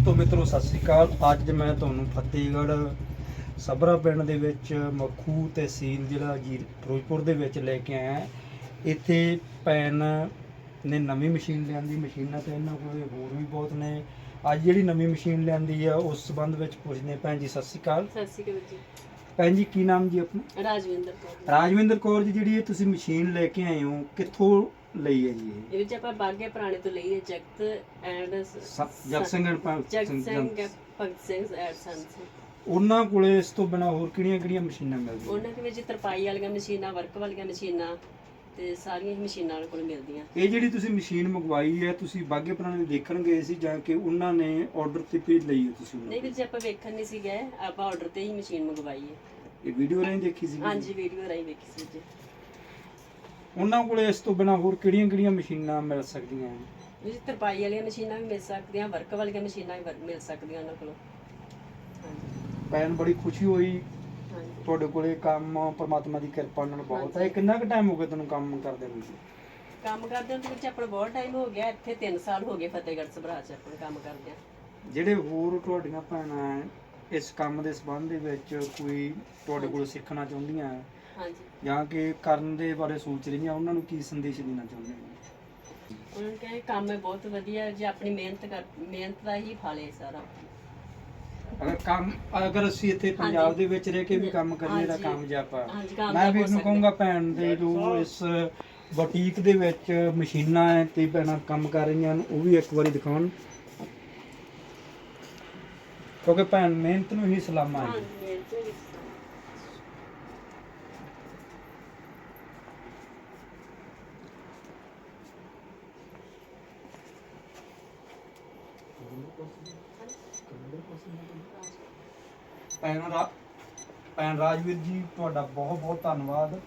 ਦੋਸਤੋ ਮਿੱਤਰੋ ਸਤਿ ਸ੍ਰੀ ਅਕਾਲ। ਅੱਜ ਮੈਂ ਤੁਹਾਨੂੰ ਫਤਿਹਗੜ੍ਹ ਸਬਰਾ ਪਿੰਡ ਦੇ ਵਿੱਚ ਮੱਖੂ ਤਹਿਸੀਲ ਜ਼ਿਲ੍ਹਾ ਜੀ ਫਿਰੋਜ਼ਪੁਰ ਦੇ ਵਿੱਚ ਲੈ ਕੇ ਆਇਆ। ਇੱਥੇ ਭੈਣ ਨੇ ਨਵੀਂ ਮਸ਼ੀਨ ਲਿਆਂਦੀ। ਮਸ਼ੀਨਾਂ ਤੇ ਇਹਨਾਂ ਕੋਲੇ ਹੋਰ ਵੀ ਬਹੁਤ ਨੇ। ਅੱਜ ਜਿਹੜੀ ਨਵੀਂ ਮਸ਼ੀਨ ਲਿਆਂਦੀ ਆ ਉਸ ਸੰਬੰਧ ਵਿੱਚ ਪੁੱਛਦੇ। ਭੈਣ ਜੀ ਸਤਿ ਸ੍ਰੀ ਅਕਾਲ। ਸਤਿ ਸ਼੍ਰੀ ਅਕਾਲ ਜੀ। ਭੈਣ ਜੀ ਕੀ ਨਾਮ ਜੀ ਆਪਣਾ? ਰਾਜਵਿੰਦਰ ਕੌਰ। ਰਾਜਵਿੰਦਰ ਕੌਰ ਜੀ ਜਿਹੜੀ ਇਹ ਤੁਸੀਂ ਮਸ਼ੀਨ ਲੈ ਕੇ ਆਏ ਹੋ ਕਿੱਥੋਂ ਲਈ ਹੈ ਜੀ ਇਹ। ਇਹ ਵਿੱਚ ਆਪਾਂ ਬਾਗੇ ਪੁਰਾਣੇ ਤੋਂ ਲਈ ਹੈ ਜਗਤ ਐਂਡ ਸ- ਜਗ Singh and Bhagat Jagat Singh Singh Bhagat Singh and sons ਉਹਨਾਂ ਕੋਲੇ ਇਸ ਤੋਂ ਬਿਨਾ ਹੋਰ ਕਿਹੜੀਆਂ ਕਿਹੜੀਆਂ ਮਸ਼ੀਨਾਂ ਮਿਲਦੀਆਂ? ਉਹਨਾਂ ਦੇ ਵਿੱਚ ਤਰਪਾਈ ਵਾਲੀਆਂ ਮਸ਼ੀਨਾਂ ਵਰਕ ਵਾਲੀਆਂ ਮਸ਼ੀਨਾਂ ਤੇ ਸਾਰੀਆਂ ਹੀ ਮਸ਼ੀਨਾਂ ਉਹਨਾਂ ਕੋਲ ਮਿਲਦੀਆਂ। ਇਹ ਜਿਹੜੀ ਤੁਸੀਂ ਮਸ਼ੀਨ ਮੰਗਵਾਈ ਹੈ ਤੁਸੀਂ ਬਾਗੇ ਪੁਰਾਣੇ ਦੇਖਣ ਗਏ ਸੀ ਜਾਂ ਕਿ ਉਹਨਾਂ ਨੇ ਆਰਡਰ ਤੇ ਭੇਜ ਲਈ ਹੈ ਤੁਸੀਂ ਉਹਨਾਂ ਨਹੀਂ ਵਿੱਚ ਆਪਾਂ ਵੇਖਣ ਨਹੀਂ ਸੀ ਗਏ ਆਪਾਂ ਆਰਡਰ ਤੇ ਹੀ ਮਸ਼ੀਨ ਮੰਗਵਾਈ ਹੈ? ਇਹ ਵੀਡੀਓ ਰਾਹੀਂ ਦੇਖੀ ਸੀ ਹਾਂਜੀ ਵੀਡੀਓ ਰਾਹੀਂ ਵੇਖੀ ਸੀ ਜੀ। ਉਹਨਾਂ ਕੋਲੇ ਇਸ ਤੋਂ ਬਿਨਾ ਹੋਰ ਕਿਹੜੀਆਂ ਕਿਹੜੀਆਂ ਮਸ਼ੀਨਾਂ ਮਿਲ ਸਕਦੀਆਂ ਹਨ? ਵਿੱਚ ਤਰਪਾਈ ਵਾਲੀਆਂ ਮਸ਼ੀਨਾਂ ਵੀ ਮਿਲ ਸਕਦੀਆਂ ਵਰਕ ਵਾਲੀਆਂ ਮਸ਼ੀਨਾਂ ਵੀ ਵਰ- ਮਿਲ ਸਕਦੀਆਂ ਉਹਨਾਂ ਕੋਲੋਂ। ਹਾਂਜੀ। ਭੈਣ ਬੜੀ ਖੁਸ਼ੀ ਹੋਈ ਹਾਂਜੀ। ਤੁਹਾਡੇ ਕੋਲੇ ਕੰਮ ਪਰਮਾਤਮਾ ਦੀ ਕਿਰਪਾ ਨਾਲ ਬਹੁਤ। ਹੈ ਇਹ ਕਿੰਨਾ ਕੁ ਟਾਈਮ ਹੋ ਗਿਆ ਤੁਹਾਨੂੰ ਕੰਮ ਕਰਦੇ ਨੂੰ ਜੀ? ਕੰਮ ਕਰਦੇ ਦੇ ਵਿੱਚ ਆਪਣਾ ਬਹੁਤ ਟਾਈਮ ਹੋ ਗਿਆ ਇੱਥੇ 3 ਸਾਲ ਹੋ ਗਏ ਫਤਿਹਗੜ੍ਹ ਸਭਰਾ ਚ ਆਪਣਾ ਕੰਮ ਕਰਦੇ ਜਿਹੜੇ ਹੋਰ ਤੁਹਾਡੀਆਂ ਭੈਣਾਂ ਇਸ ਕੰਮ ਦੇ ਸੰਬੰਧ ਦੇ ਵਿੱਚ ਕੋਈ ਤੁਹਾਡੇ ਕੋਲ ਸਿੱਖਣਾ ਚਾਹੁੰਦੀਆਂ? ਹੈ ਹਾਂਜੀ। ਜਾਂ ਕਿ ਕਰਨ ਦੇ ਬਾਰੇ ਸੋਚ ਰਹੀਆਂ ਉਹਨਾਂ ਨੂੰ ਕੀ ਸੰਦੇਸ਼ ਦੇਣਾ ਚਾਹੁੰਦੇ ਹੋ? ਉਹਨਾਂ ਕਿਹਾ ਕੰਮ ਹੈ ਬਹੁਤ ਵਧੀਆ ਜੇ ਆਪਣੀ ਮਿਹਨਤ ਕਰ ਮਿਹਨਤ ਦਾ ਹੀ ਫਲ ਹੈ ਸਾਰਾ। ਅਗਰ ਕੰਮ ਅਗਰ ਅਸੀਂ ਇੱਥੇ ਪੰਜਾਬ ਦੇ ਵਿੱਚ ਰਹਿ ਕੇ ਵੀ ਕੰਮ ਕਰੀਏ ਤਾਂ ਹਾਂਜੀ। ਕਾਮਯਾਬ ਆ ਹਾਂਜੀ ਮੈਂ ਵੀ ਹੋ ਸਕਦੇ। ਕਹੂੰਗਾ ਭੈਣ ਦੇ ਜੋ ਇਸ ਬੁਟੀਕ ਦੇ ਵਿੱਚ ਮਸ਼ੀਨਾਂ ਹੈ ਤੇ ਭੈਣਾਂ ਕੰਮ ਕਰ ਰਹੀਆਂ ਹਨ ਉਹ ਵੀ ਇੱਕ ਵਾਰੀ ਦਿਖਾਉਣ। ਕਿਉਂਕਿ ਭੈਣ ਮਿਹਨਤ ਨੂੰ ਹੀ ਸਲਾਮਾ ਹੈ। ਹਾਂਜੀ ਮਿਹਨਤ ਵੀ ਭੈਣ ਰਾ ਭੈਣ ਰਾਜਵੀਰ ਜੀ, ਤੁਹਾਡਾ ਬਹੁਤ ਬਹੁਤ ਧੰਨਵਾਦ।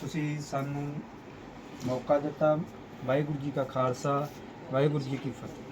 ਤੁਸੀਂ ਸਾਨੂੰ ਮੌਕਾ ਦਿੱਤਾ। ਵਾਹਿਗੁਰੂ ਜੀ ਕਾ ਖਾਲਸਾ, ਵਾਹਿਗੁਰੂ ਜੀ ਕੀ ਫਤਿਹ।